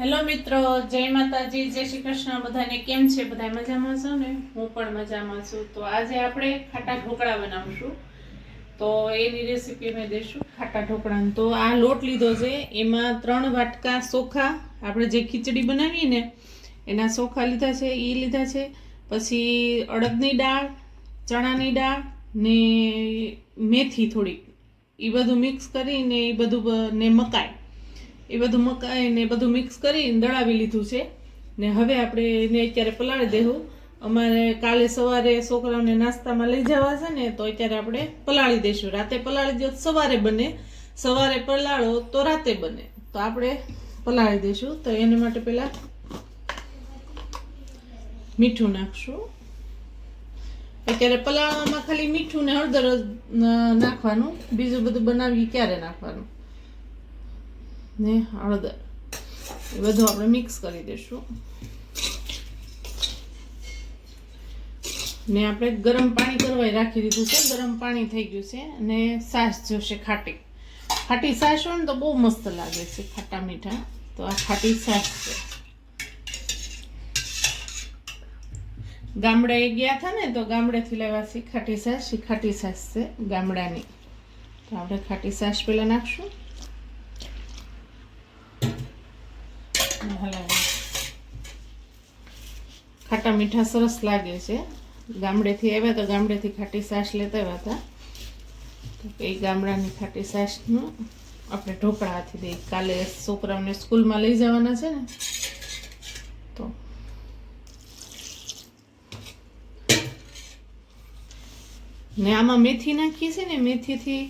Hello મિત્રો, જય માતાજી, જય શ્રી કૃષ્ણ, બધાને કેમ છે? બધા મજામાં છો ને? હું પણ મજામાં છું. તો આજે આપણે ખાટા ઢોકળા બનાવશું. તો એની રેસીપી મેં દઈશું ખાટા ઢોકળા તો આ લોટ લીધો છે, એમાં ત્રણ વાટકા ચોખા આપણે જે ખીચડી બનાવીએ ને, એના ચોખા લીધા છે એ લીધા છે. પછી અડદની દાળ, ચણાની દાળ ને મેથી થોડીક. એ બધું મિક્સ કરીને એ બધું ને મકાઈ. એ બધું મકાઈ ને બધું મિક્સ કરીને દળાવી લીધું છે. ને હવે આપણે એને અત્યારે પલાળી દેવું અમારે કાલે સવારે છોકરાઓને નાસ્તામાં લઈ જવા છે ને, તો અત્યારે આપણે પલાળી દઈશું રાતે પલાળી દો સવારે બને. સવારે પલાળો તો રાતે બને. તો આપણે પલાળી દઈશું તો એને માટે પહેલાં મીઠું નાખશું. અત્યારે પલાળવામાં ખાલી મીઠું ને હળદર નાખવાનું. બીજું બધું બનાવી ક્યારે નાખવાનું? ને હળદર. એ બધું આપણે મિક્સ કરી દઈશું. ને આપણે ગરમ પાણી કરવા રાખી દીધું છે. ગરમ પાણી થઈ ગયું છે અને સાસ જોશે ખાટી. ખાટી સાસ હોય ને તો બહુ મસ્ત લાગે છે ખાટા મીઠા. તો આ ખાટી સાસ છે. ગામડે ગયા હતા ને તો ગામડેથી લેવા છે ખાટી સાસ. ખાટી સાસ છે ગામડાની. તો આપણે ખાટી સાસ પહેલાં નાખશું અને હલાવી ખાટા મીઠા સરસ લાગે છે. ગામડેથી આવ્યા તો ગામડેથી ખાટી સાસ લેતા આવ્યા હતા. તો એ ગામડાની ખાટી સાસનું આપણે ઢોકળા હાથી દઈએ કાલે છોકરાઓને સ્કૂલમાં લઈ જવાના છે ને. તો ને આમાં મેથી નાખીએ છે ને, મેથીથી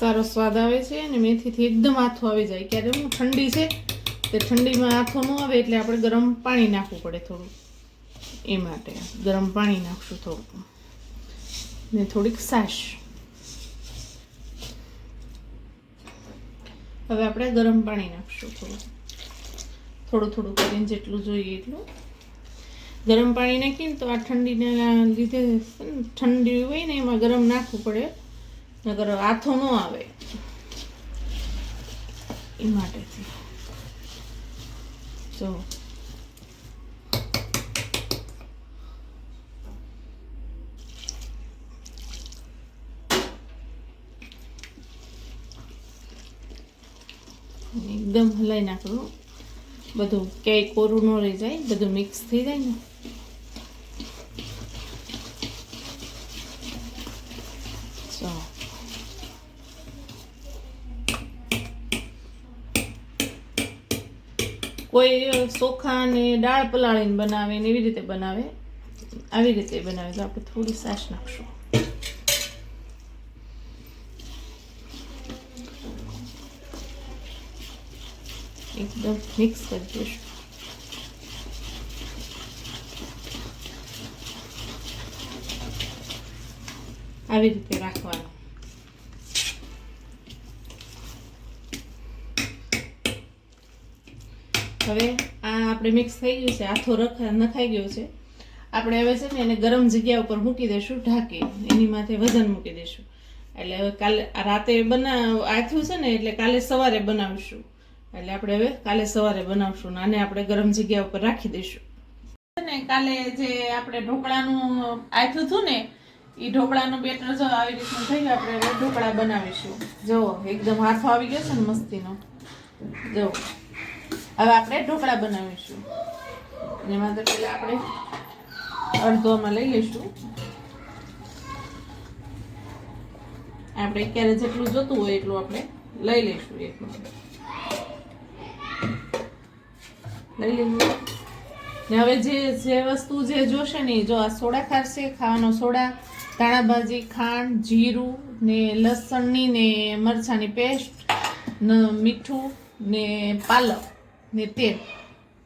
સારો સ્વાદ આવે છે અને મેથીથી એકદમ આથો આવી જાય. ક્યારે હું ઠંડી છે, તે ઠંડીમાં આથો ન આવે એટલે આપણે ગરમ પાણી નાખવું પડે થોડું. એ માટે ગરમ પાણી નાખશું થોડું ને થોડીક સાશ. હવે આપણે ગરમ પાણી નાખશું થોડું. થોડું થોડું કરીને જેટલું જોઈએ એટલું. ગરમ પાણી નાખીને તો આ ઠંડીના લીધે ઠંડી હોય ને એમાં ગરમ નાખવું પડે. નગર આથો ન આવે. એ માટેથી જો એકદમ હલાઈ નાખવું બધું ક્યાંય કોરું ન રહી જાય, બધું મિક્સ થઈ જાય ને. કોઈ ચોખા ને દાળ પલાળીને બનાવે ને એવી રીતે બનાવે. આવી રીતે બનાવે, તો આપણે થોડી સાસ નાખશું. એકદમ મિક્સ કરી દઈશું આવી રીતે રાખવાનું હવે આ આપણે મિક્સ થઈ ગયું છે, આથો રખા નખાઈ ગયો છે. આપણે હવે છે ને એને ગરમ જગ્યા ઉપર મૂકી દઈશું ઢાંકી. એની માથે વજન મૂકી દઈશું એટલે હવે કાલે રાતે બના આથું છે ને એટલે કાલે સવારે બનાવીશું. એટલે આપણે હવે કાલે સવારે બનાવશું ને આપણે ગરમ જગ્યા ઉપર રાખી દઈશું. ને, કાલે જે આપણે ઢોકળાનું આથું હતું ને એ ઢોકળાનું બેટર જો આવી રીતનું થઈ ગયું, આપણે હવે ઢોકળા બનાવીશું. જો એકદમ હાથો આવી ગયો છે ને મસ્તીનો. જો હવે આપણે ઢોકળા બનાવીશું. એમાં તો પહેલાં આપણે અડધોમાં લઈ લઈશું. આપણે ક્યારે જેટલું જોતું હોય એટલું આપણે લઈ લઈશું એટલું લઈ લઈશું ને હવે જે જે વસ્તુ જે જોશે ને જો આ સોડા ખાશે ખાવાનો સોડા ધાણાભાજી ખાંડ, જીરું, ને લસણની ને મરચાંની પેસ્ટ, ને, મીઠું, ને પાલક, ને તેલ,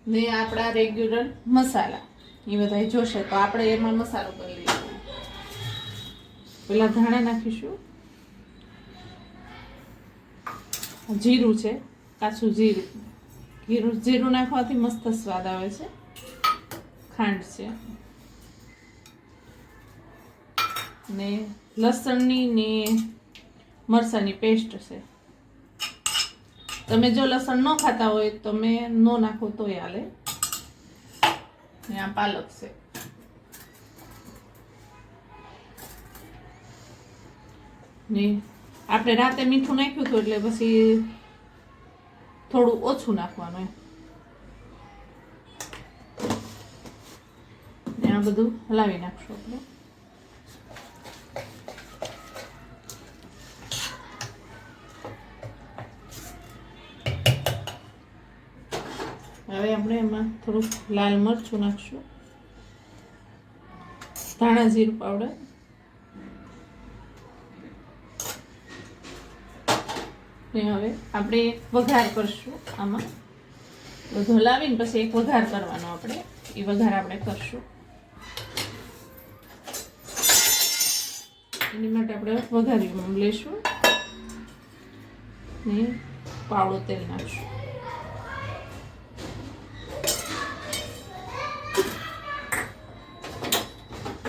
ને આપણા રેગ્યુલર મસાલા. એ બધા જોશે તો આપણે એમાં મસાલો કરી લઈશું પેલા ધાણા નાખીશું. જીરું છે, કાચું જીરું. જીરું નાખવાથી મસ્ત સ્વાદ આવે છે. ખાંડ છે. ને લસણની ને મરસાની પેસ્ટ છે. તમે જો લસણ ન ખાતા હોય, તમે ન નાખો તો હાલે. ને આ પાલક છે. ને આપણે રાતે મીઠું નાખ્યું હતું એટલે પછી થોડું ઓછું નાખવાનું એમ. બધું હલાવી નાખશું આપણે. હવે આપણે એમાં થોડુંક લાલ મરચું નાખશું. ધાણા જીરું પાવડર ને હવે આપણે વઘાર કરશું આમાં. બધું લાવીને પછી એક વઘાર કરવાનો આપણે. એ વઘાર આપણે કરશું. એની માટે આપણે વઘારી લઈશું ને પાવડો તેલ નાખશું.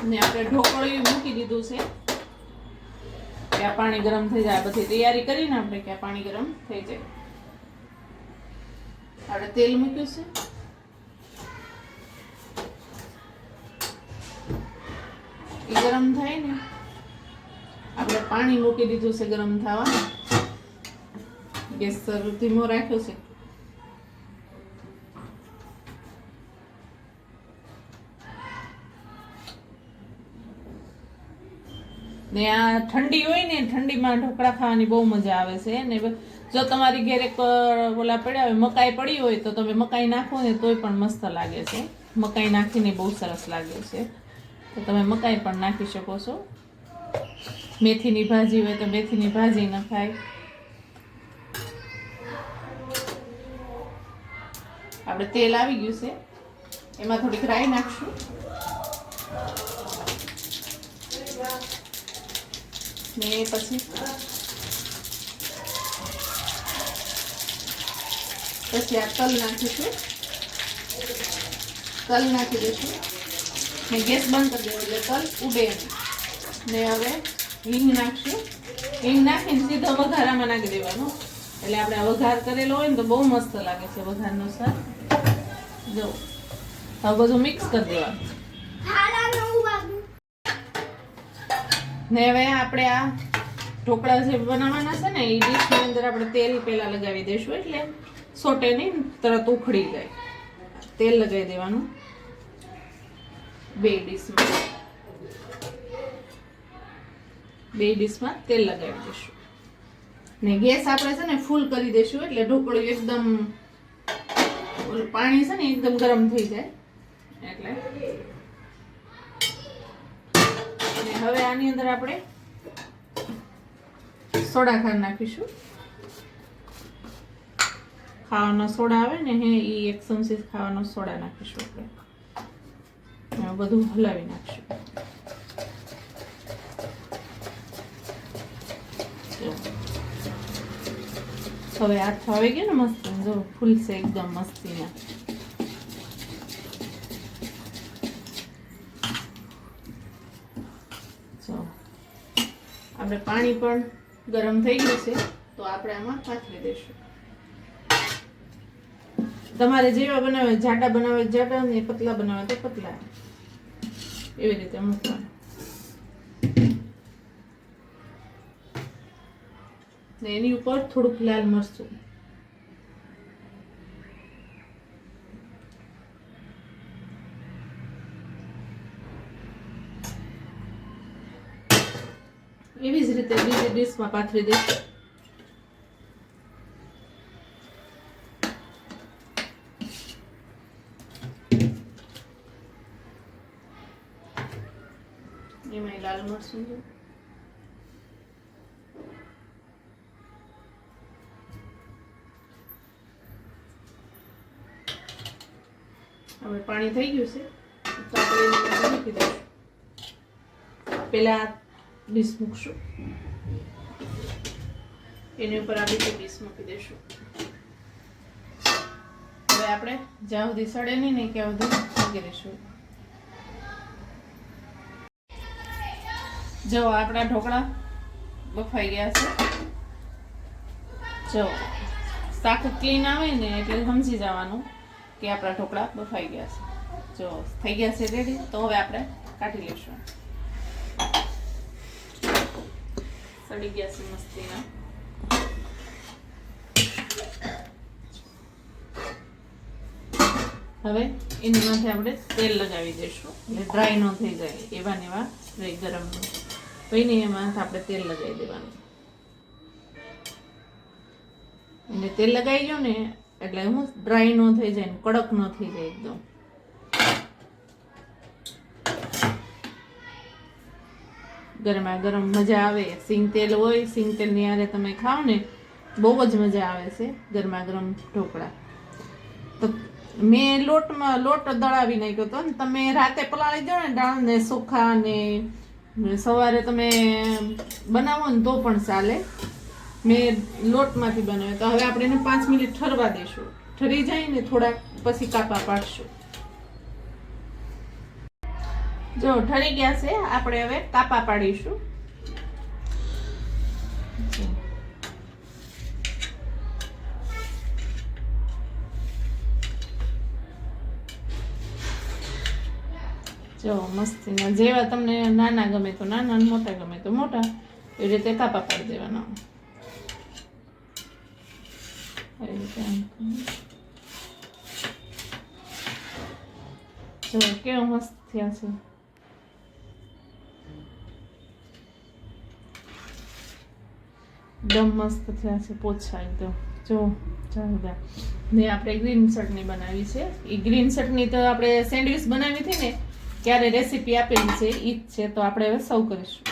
ને આપણે ઢોકળિયું મૂકી દીધું છે. કે આ પાણી ગરમ થઈ જાય પછી તૈયારી કરીને આપણે કે આ પાણી ગરમ થઈ જાય. આપણે તેલ મૂક્યું છે. એ ગરમ થાય ને, આપણે પાણી મૂકી દીધું છે ગરમ થવા. ગેસ ધીમો રાખ્યો છે. ને આ ઠંડી હોય ને, ઠંડીમાં ઢોકળા ખાવાની બહુ મજા આવે છે. ને જો તમારી ઘેરે ઓલા પડ્યા હોય, મકાઈ પડી હોય, તો તમે મકાઈ નાખો ને તોય પણ મસ્ત લાગે છે. મકાઈ નાખીને બહુ સરસ લાગે છે. તો તમે મકાઈ પણ નાખી શકો છો. મેથીની ભાજી હોય તો મેથીની ભાજી નખાય આપણે તેલ આવી ગયું છે. એમાં થોડીક રાઈ નાખશું. ને પછી? પછી આ તલ નાખીશું. તલ નાખી દઈશું. ને ગેસ બંધ કરી દેવો એટલે તલ ઉડે ને હવે હિંગ નાખશું. હિંગ નાખીને સીધો વઘારામાં નાખી દેવાનો. એટલે આપણે વઘાર કરેલો હોય ને તો બહુ મસ્ત લાગે છે વઘારનો સાર જો, હવે બધું મિક્સ કરી દેવાનું. ને હવે આપણે આ ઢોકળા જે બનાવવાના છે ને, એ ડીશની અંદર આપણે તેલ પહેલાં લગાવી દઈશું એટલે સોટે નહીં, તરત ઉખડી જાય. તેલ લગાવી દેવાનું. બે ડીશમાં. બે ડીશમાં તેલ લગાવી દઈશું. ને ગેસ આપણે છે ને, ફૂલ કરી દઈશું એટલે ઢોકળું એકદમ પાણી છે ને, એકદમ ગરમ થઈ જાય. એટલે અને હવે આની અંદર આપણે સોડા ખાંડ નાખીશું. ખાવાનો સોડા આવે ને હે એ એક ચમચી ખાવાનો સોડા નાખીશું આપણે. બધું હલાવી નાખીશું. હવે હાથ આવી ગયો ને મસ્ત, જો, ફૂલશે એકદમ મસ્તીના જો આપણે પાણી પણ ગરમ થઈ ગયું છે, તો આપણે આમાં પાથરી દઈશું. તમારે જેવા બનાવે, જાડા બનાવે, જાડા ને પતલા બનાવે તો પતલા. એવી રીતે મૂકવાનું. ને એની ઉપર થોડુંક લાલ મરચું. એવી જ રીતે બીજી ડીશમાં પાથરી દઈશ. એમાં લાલ મરચું છે. હવે પાણી થઈ ગયું છે. તો ડીશ મૂકશું એની ઉપર આ રીતે ડીશ મૂકી દઈશું. હવે આપણે જ્યાં સુધી સડે નહીં ને ત્યાં સુધી મૂકી દઈશું. જો, આપણા ઢોકળા બફાઈ ગયા છે. જો, શાક ક્લીન આવે ને એટલે સમજી જવાનું કે આપણા ઢોકળા બફાઈ ગયા છે. જો, થઈ ગયા છે રેડી તો હવે આપણે કાઢી લઈશું. સડી ગયા છે મસ્તીના હવે એની આપણે તેલ લગાવી દઈશું. એટલે ડ્રાય ન થઈ જાય, એવા ને એવા સ્પ્રે ગરમ તો એની એમાં આપણે તેલ લગાવી દેવાનું. અને તેલ લગાવી ગયો ને, એટલે હું ડ્રાય ન થઈ જાય કડક ન થઈ જાય એકદમ. ગરમા ગરમ મજા આવે. સિંગ તેલ હોય, સિંગ તેલની આરે તમે ખાઓ ને, બહુ જ મજા આવે છે ગરમા ગરમ ઢોકળા. તો મેં લોટમાં, લોટ દળાવી નાખ્યો હતો ને, તમે રાતે પલાળી દો ને દાળ ને ચોખા ને, સવારે તમે બનાવો ને તો પણ ચાલે. મેં લોટમાંથી બનાવ્યો. તો હવે આપણે એને પાંચ મિનિટ ઠરવા દઈશું. ઠરી જાય ને થોડાક પછી કાપા પાડશું. જો ઠરી ગયા છે. આપણે હવે કાપા પાડીશું. જો મસ્તીના જેવા તમને નાના ગમે તો નાના મોટા ગમે તો મોટા, એવી રીતે કાપા પાડી દેવાના. જો, કેવું મસ્ત થયા છે. એકદમ મસ્ત થયા છે પોછા એકદમ જો ચાલતા ને આપણે ગ્રીન શર્ટની બનાવી છે. એ ગ્રીન શર્ટની તો આપણે સેન્ડવિચ બનાવી હતી ને ક્યારે રેસીપી આપેલી છે એ જ છે. તો આપણે હવે સૌ કરીશું.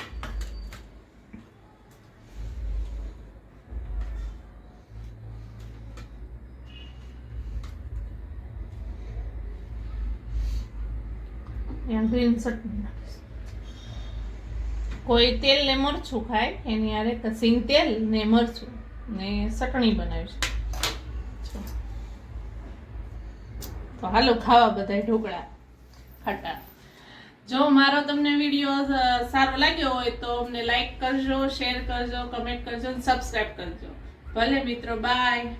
યા ગ્રીન નાખીશું. કોઈ તેલ ને મરચું ખાય, એની આરે સિંગ તેલ ને મરચું ને ચટણી બનાવી છે તો હાલો ખાવા બધા ઢોકળા ખાટા. જો મારો તમને વીડિયો સારો લાગ્યો હોય તો અમને લાઈક કરજો, શેર કરજો, કમેન્ટ કરજો અને સબસ્ક્રાઈબ કરજો. ભલે મિત્રો, બાય.